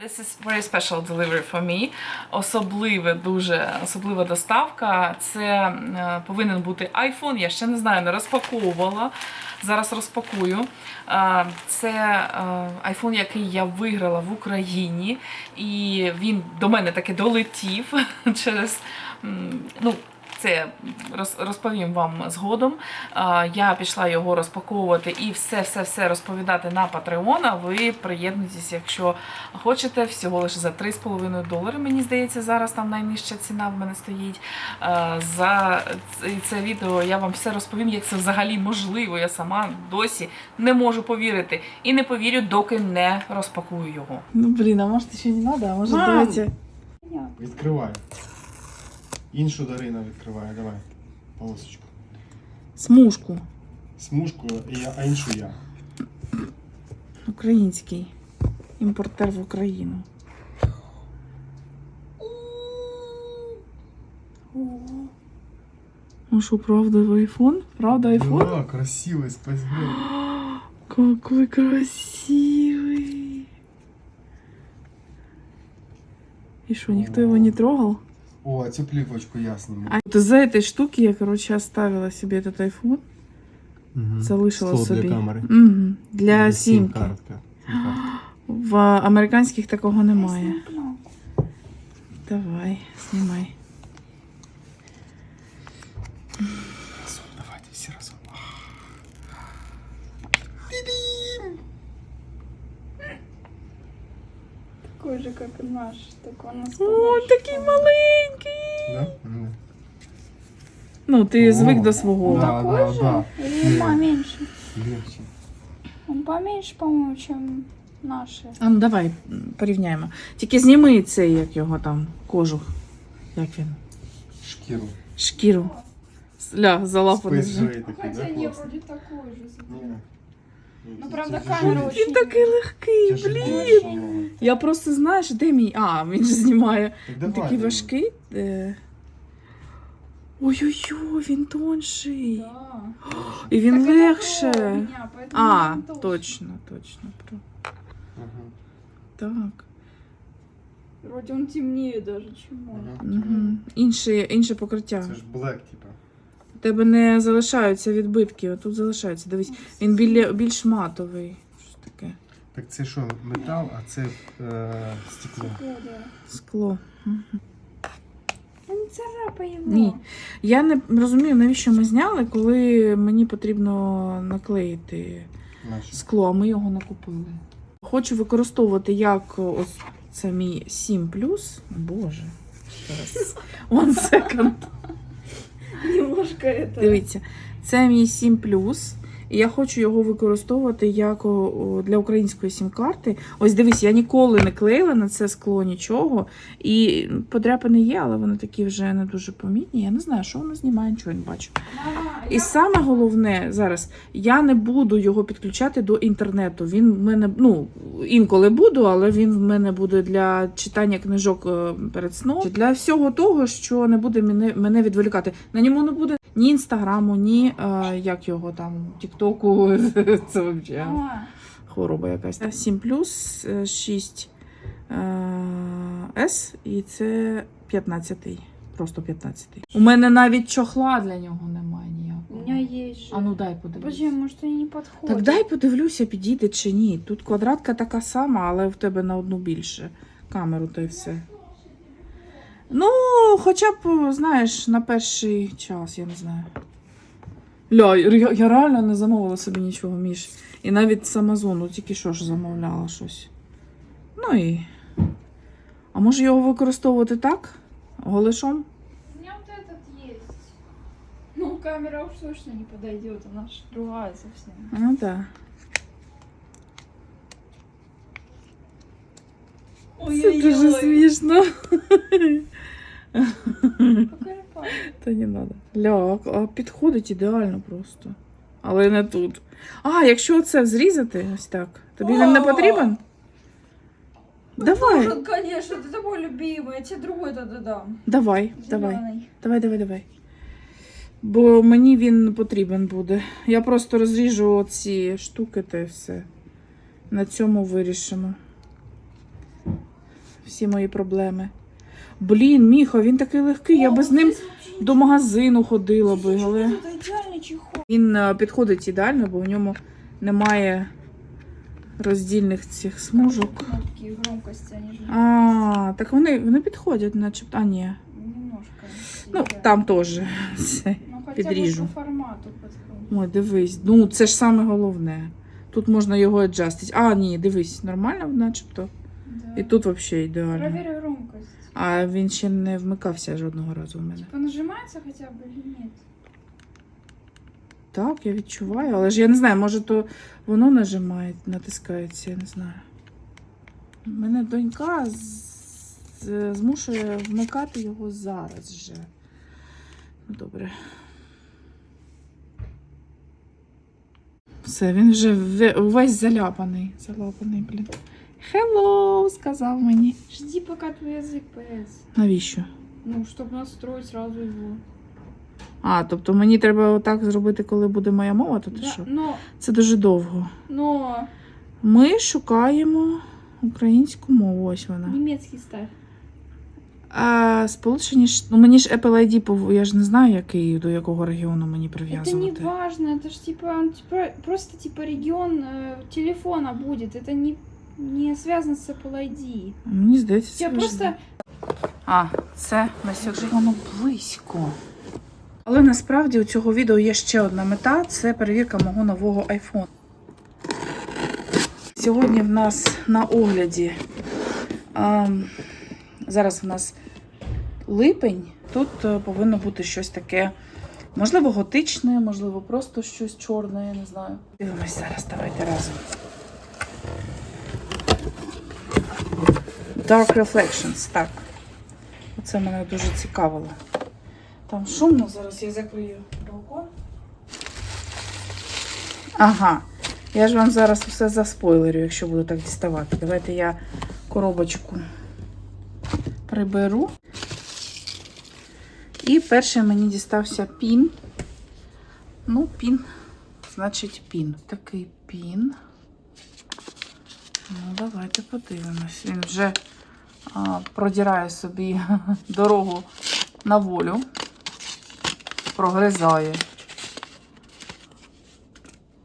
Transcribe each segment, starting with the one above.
This is very special delivery for me. Особливе, дуже особлива доставка. Це е, повинен бути iPhone. Я ще не знаю, не розпаковувала. Зараз розпакую. Е, Це е, iPhone, який я виграла в Україні, і він до мене таки долетів через ну. Це роз- розповім вам згодом. А, Я пішла його розпаковувати і все, все, все розповідати на Patreon. А Ви приєднуйтесь, якщо хочете, всього лише за 3,5 долари. Мені здається, зараз там найнижча ціна в мене стоїть. А, За це- це відео я вам все розповім, як це взагалі можливо. Я сама досі не можу повірити. І не повірю, доки не розпакую його. Ну блін, а може ще не треба, а може Мам! давайте. Відкривай. Іншу Дарина відкриває, давай. Полосочку. Смужку. Смужку, і я, а іншу я. Український. Імпортер в Україну. Ну що, правда айфон? Правда айфон? Да, красивий Gray. Какой красивый. И что, никто его не трогал? О, цю плівочку я сниму. А вот из-за этой штуки я, короче, оставила себе этот айфон. Угу. Залишила собі. для камери. Угу. Для сімки. Сім-картка. Сім-картка. В американських такого немає. Давай, знімай. Разом, давайте всі разом. Такой же, как и наш. Так он нас О, такий маленький. Да? Ну. Ну, ти О, звик до свого. да. такой же? да. Или Не. поменьше? Легче. Он поменьше, по-моему, чем наши. А ну давай м, порівняємо. Тільки зніми цей, як його там, кожух. Як він? Шкіру. Шкіру. Ля, залапаний. Space вже. Gray такий, да? Класний. вроде такой же. Ні. Ну, правда, це камера очень- Він такий легкий, блін. Я просто знаєш, де мій. А, він же знімає. Так Він такий важкий. Е... Ой-ой-ой, він тонший. Да. І він Так легше. меня, А, точно, точно. Про... Ага. Так. Вроде он темнее даже, чем мой. Ага. Угу. Інше, інше покриття. Це ж black, типа. У тебе не залишаються відбитки, а тут залишаються. Дивись, він біля, більш матовий. Що таке? Так це що, метал, а це е, стекло. Скло. Мгм. Ну, не. Ні. Я не розумію, навіщо ми зняли, коли мені потрібно наклеїти Наші. скло, а ми його не купили. Хочу використовувати як ось це мій 7 Боже. Зараз. One second. Немножко это. Дивіться, це мій 7 і я хочу його використовувати як для української сім-карти. Ось дивись, я ніколи не клеїла на це скло нічого. І подряпини є, але вони такі вже не дуже помітні. Я не знаю, що воно знімає, нічого не бачу. І саме головне зараз, я не буду його підключати до інтернету. Він в мене, ну інколи буду, але він в мене буде для читання книжок е, перед сном. Для всього того, що не буде мене, мене відволікати. На ньому не буде ні інстаграму, ні е, як його там, Тіктоку. Це взагалі хвороба якась. 7 плюс 6 С і це 15. Просто 15. У мене навіть чохла для нього немає ніякого. у меня есть же. А ну дай подивлюся. Подожди, может они не подходят? Так дай подивлюся, підійде чи ні. Тут квадратка така сама, але в тебе на одну більше. Камеру та й все. Ну, хоча б, знаєш, на перший час, я не знаю. Ля, я, я реально не замовила собі нічого, Міш. І навіть з Амазону тільки що ж замовляла щось. Ну і. А може його використовувати так? Голишом? У меня вот этот есть. Ну, камера уж точно не подойдет, она же другая совсем. Ну так. Це дуже смішно. Покажи палец. Та не треба. Ля, а підходить ідеально просто. Але не тут. А, якщо це зрізати ось так, тобі він не О! потрібен? Давай, Нужен, конечно, ты такой любимый, я тебе другой тогда дам. давай, давай, Зелёный. давай, давай, давай. Бо мені він потрібен буде. Я просто розріжу ці штуки та й все. На цьому вирішимо. всі мої проблеми. Блін, Міха, він такий легкий, я би з ним до магазину ходила би, але. Это идеальный чехол. Він е, підходить ідеально, бо в ньому немає роздільних цих смужок. Кнопки громкости, они же А, так вони, вони підходять, начебто. А, ні. немножко. Ну, съедят. там теж. Це. Ну, хотя бы підріжу. по формату подходит. Ой, дивись. Ну, це ж саме головне. Тут можна його аджастити. А, ні, дивись, нормально, начебто. Да. І тут взагалі ідеально. Проверь громкость. А він ще не вмикався жодного разу у мене. Понажимается хотя бы или нет? Так, я відчуваю, але ж я не знаю, може то воно нажимає, натискається, я не знаю. Мене донька з- змушує вмикати його зараз же. Ну, добре. Все, він вже ве- увесь заляпаний. Заляпаний, блін. Hello, сказав мені. Жди, пока твой язык появится. Навіщо? Ну, чтобы настроить сразу его. А, тобто мені треба отак зробити, коли буде моя мова, то ти Да, що? но, Це дуже довго. но Ми шукаємо українську мову. Ось вона. немецкий ставь. А сполучені ж. Ну мені ж Apple ID, пов- я ж не знаю, який до якого регіону мені Это не прив'язувати. важно, это ж типа, он типа- просто типа регион э, телефона будет. Это не, не связано с Apple ID. Мені здається, Я просто. А, це на сьогодні воно близько. Але насправді у цього відео є ще одна мета це перевірка мого нового iPhone. Сьогодні в нас на огляді. ем, зараз в нас липень. Тут е, повинно бути щось таке, можливо, готичне, можливо, просто щось чорне, я не знаю. Дивимось зараз, давайте разом. Dark Reflections, так. Оце мене дуже цікавило. Там шумно, зараз я закрию балкон. Ага. Я ж вам зараз все заспойлерю, якщо буду так діставати. Давайте я коробочку приберу. І перший мені дістався пін. Ну, пін, значить пін. Такий пін. Ну, давайте подивимось. Він вже продирає собі дорогу на волю, прогризає.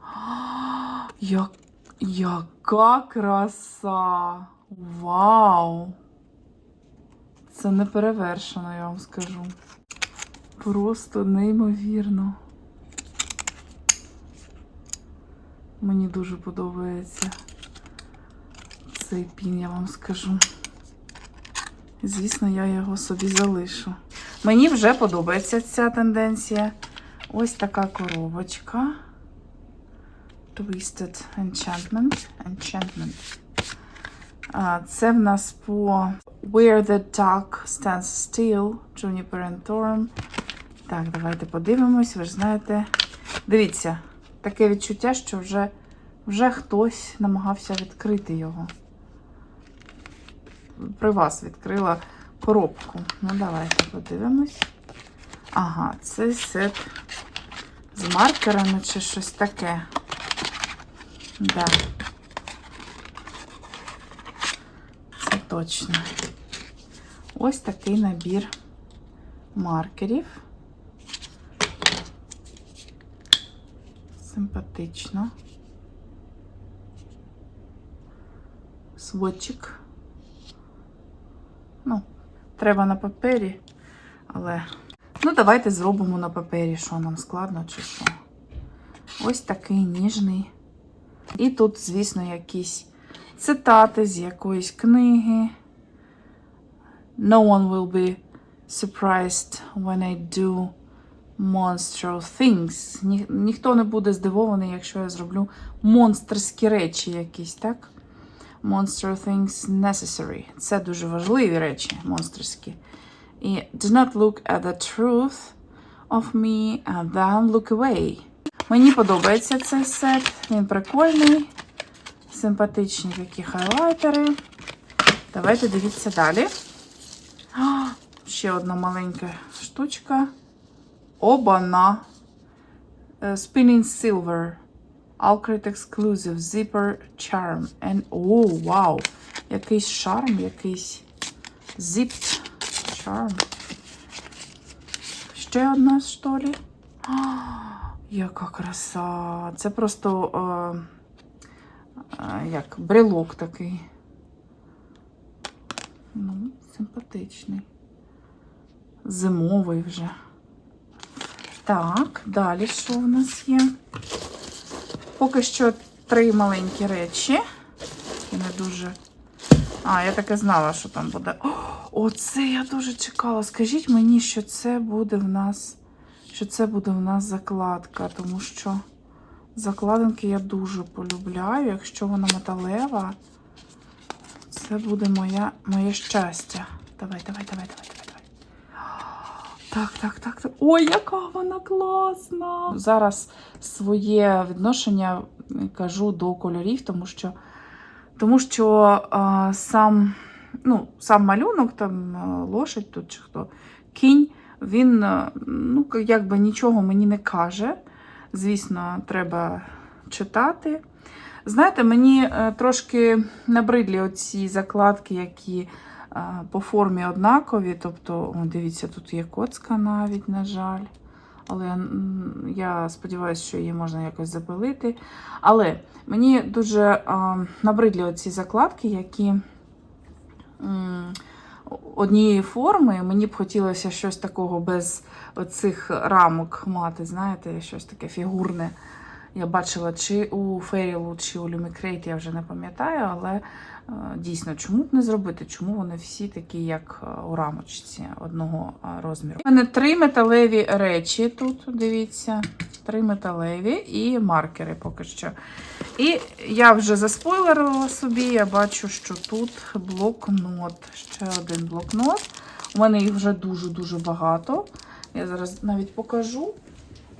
Як, яка краса! Вау! Це не перевершено, я вам скажу. Просто неймовірно. Мені дуже подобається цей пін, я вам скажу. Звісно, я його собі залишу. Мені вже подобається ця тенденція. Ось така коробочка. Twisted Enchantment. Enchantment. Це в нас по Where the Dark Stands Still, Juniper and Thorn. Так, давайте подивимось. Ви ж знаєте. Дивіться, таке відчуття, що вже, вже хтось намагався відкрити його при вас відкрила коробку. Ну, давайте подивимось. Ага, це сет з маркерами чи щось таке. Да. Це точно. Ось такий набір маркерів. Симпатично. Сводчик. Треба на папері, але. Ну, давайте зробимо на папері, що нам складно чи що. Ось такий ніжний. І тут, звісно, якісь цитати з якоїсь книги. No one will be surprised when I do monstrous things. Ні, ніхто не буде здивований, якщо я зроблю монстерські речі якісь, так? Monster things necessary. Це дуже важливі речі, монстерські. І do not look at the truth of me and then look away. Мені подобається цей сет. Він прикольний. Симпатичні такі хайлайтери. Давайте дивіться далі. А, ще одна маленька штучка. Обана. Е, Spinning Silver. Alcred Exclusive Zipper Charm. And, о, вау! Якийсь шарм, якийсь Zipped Charm. Ще одна, що ли? А, яка краса! Це просто е, е, як брелок такий. Ну, симпатичний. Зимовий вже. Так, далі що в нас є? Поки що три маленькі речі. І не дуже. А, я таке знала, що там буде. О, оце я дуже чекала. Скажіть мені, що це буде в нас. Що це буде в нас закладка, тому що закладинки я дуже полюбляю. Якщо вона металева, це буде моя, моє щастя. Давай, давай, давай, давай, давай, давай. Так, так, так, так. Ой, яка вона класна! Зараз своє відношення кажу до кольорів, тому що, тому що а, сам, ну, сам малюнок, там лошадь тут чи хто, кінь, він ну, якби нічого мені не каже. Звісно, треба читати. Знаєте, мені е, трошки набридлі оці закладки, які по формі однакові. Тобто, о, дивіться, тут є коцка навіть, на жаль. Але я сподіваюся, що її можна якось запилити. Але мені дуже набридлі оці закладки, які однієї форми. Мені б хотілося щось такого без оцих рамок мати, знаєте, щось таке фігурне. Я бачила чи у Фейлу, чи у Люмікрейт, я вже не пам'ятаю, але дійсно, чому б не зробити? Чому вони всі такі, як е, у рамочці одного е, розміру? У мене три металеві речі тут, дивіться, три металеві і маркери поки що. І я вже заспойлерила собі, я бачу, що тут блокнот. Ще один блокнот. У мене їх вже дуже-дуже багато. Я зараз навіть покажу.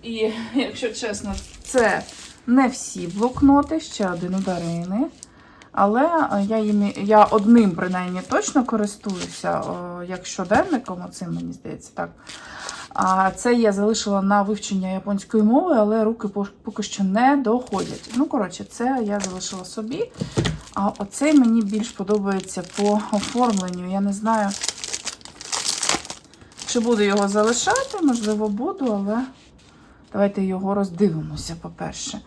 І, якщо чесно, це не всі блокноти, ще один у Дарини. Але я, їм, я одним, принаймні, точно користуюся, як щоденником, оцим, мені здається, так. А це я залишила на вивчення японської мови, але руки поки що не доходять. Ну, коротше, це я залишила собі. А оцей мені більш подобається по оформленню. Я не знаю, чи буду його залишати, можливо, буду, але давайте його роздивимося, по-перше.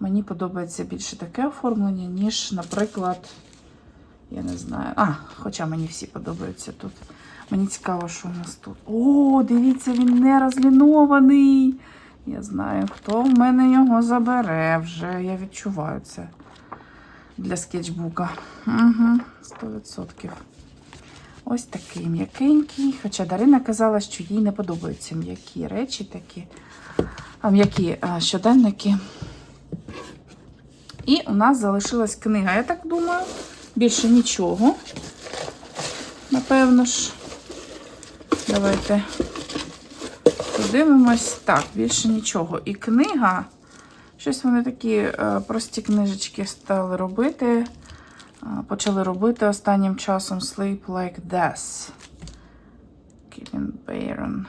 Мені подобається більше таке оформлення, ніж, наприклад, я не знаю. А, хоча мені всі подобаються тут. Мені цікаво, що у нас тут. О, дивіться, він не розлінований. Я знаю, хто в мене його забере вже. Я відчуваю це для скетчбука. Угу, 100%. Ось такий м'якенький. Хоча Дарина казала, що їй не подобаються м'які речі такі, м'які щоденники. І у нас залишилась книга, я так думаю. Більше нічого. Напевно ж. Давайте подивимось. Так, більше нічого. І книга. Щось вони такі е, прості книжечки стали робити. Е, Почали робити останнім часом Sleep Like Death. Кілін Бейрон.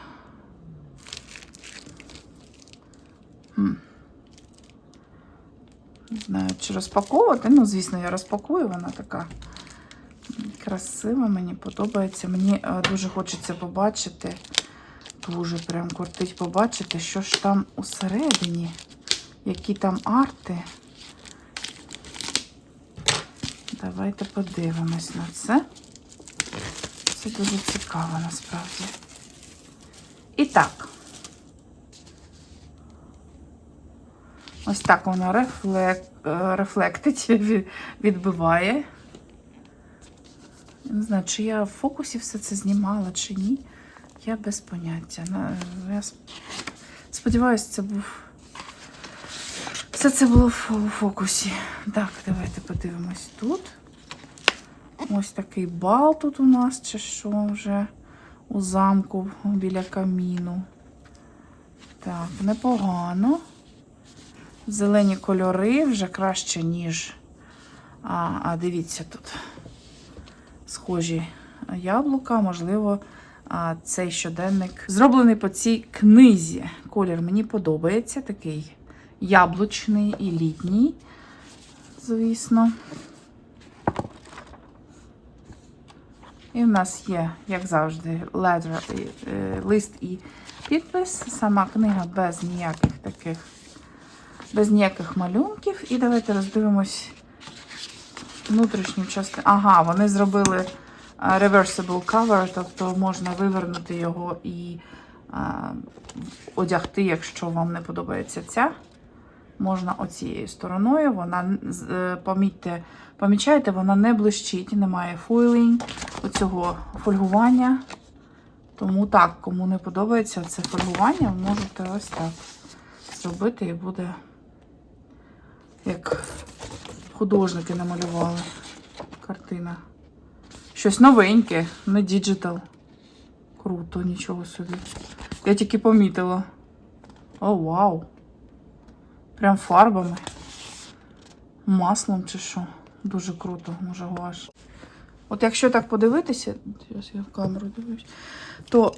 Хм. Не знаю, чи розпаковувати. Ну, звісно, я розпакую, вона така красива, мені подобається. Мені е, дуже хочеться побачити, дуже прям кортить побачити, що ж там усередині, які там арти. Давайте подивимось на це. Це дуже цікаво насправді. І так. Ось так воно рефлек... е, рефлектить, відбиває. Не знаю, чи я в фокусі все це знімала, чи ні. Я без поняття. Я сподіваюся, це був. Все це було у фокусі. Так, давайте подивимось тут. Ось такий бал тут у нас, чи що вже у замку біля каміну. Так, непогано. Зелені кольори вже краще, ніж. А, а дивіться тут. Схожі яблука, можливо, а, цей щоденник зроблений по цій книзі. Колір мені подобається, такий яблучний і літній, звісно. І в нас є, як завжди, і, е, лист і підпис. Сама книга без ніяких таких, без ніяких малюнків. І давайте роздивимось внутрішню частину. Ага, вони зробили reversible cover, тобто можна вивернути його і а, одягти, якщо вам не подобається ця. Можна оцією стороною. Вона е, помітьте, помічаєте, вона не блищить, немає фойлінг, оцього фольгування. Тому так, кому не подобається це фольгування, можете ось так зробити і буде як художники намалювали. Картина. Щось новеньке, не діджитал. Круто, нічого собі. Я тільки помітила. О, вау! Прям фарбами. Маслом чи що. Дуже круто, може гуаш. От якщо так подивитися, зараз я в камеру дивлюсь, то,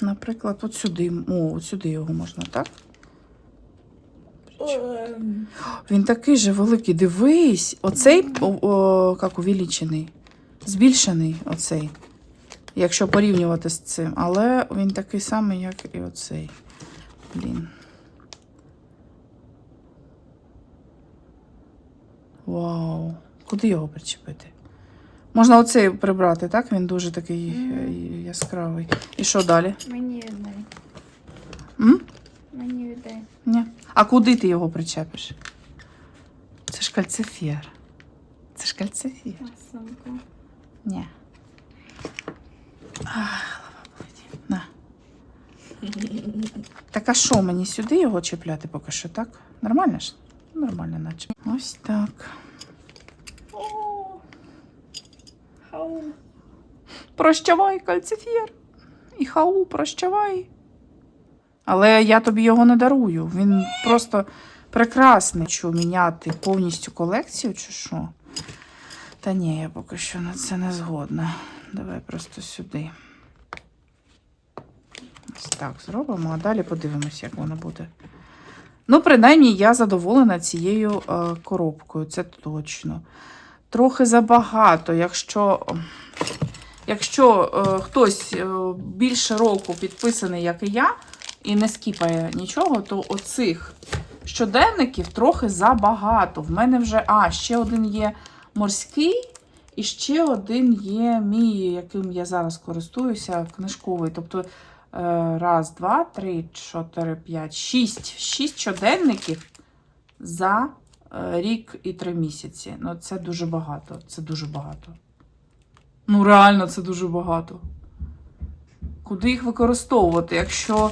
наприклад, от сюди, о, от сюди його можна, так? Він такий же великий. Дивись, оцей о, о, як увеличений, збільшений оцей. Якщо порівнювати з цим. Але він такий самий, як і оцей. Блін. Вау. Куди його причепити? Можна оцей прибрати, так? Він дуже такий е, яскравий. І що далі? Мені віддай. Мені віддай. Ні. А куди ти його причепиш? Це ж кальцифер. Це ж кальцифер. Ні. Ах, голова болить. На. Так а що, мені сюди його чіпляти поки що, так? Нормально ж? Нормально, наче. Ось так. Хау. Прощавай, кальцифер. І хау, прощавай. Але я тобі його не дарую. Він просто прекрасний. Що міняти повністю колекцію, чи що? Та ні, я поки що на це не згодна. Давай просто сюди. Ось так зробимо, а далі подивимось, як воно буде. Ну, принаймні, я задоволена цією е, коробкою, це точно. Трохи забагато, якщо. Якщо е, хтось е, більше року підписаний, як і я, і не скіпає нічого, то оцих щоденників трохи забагато. В мене вже, а, ще один є морський, і ще один є мій, яким я зараз користуюся, книжковий. Тобто е, раз, два, три, чотири, п'ять, шість. Шість щоденників за е, рік і три місяці. Ну, це дуже багато. Це дуже багато. Ну, реально, це дуже багато. Куди їх використовувати? Якщо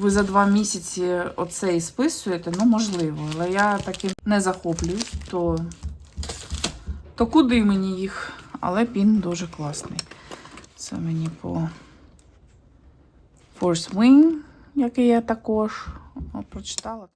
ви за два місяці оцей списуєте, ну можливо, але я таким не захоплююсь, то, то куди мені їх? Але пін дуже класний. Це мені по Force Wing, який я також прочитала.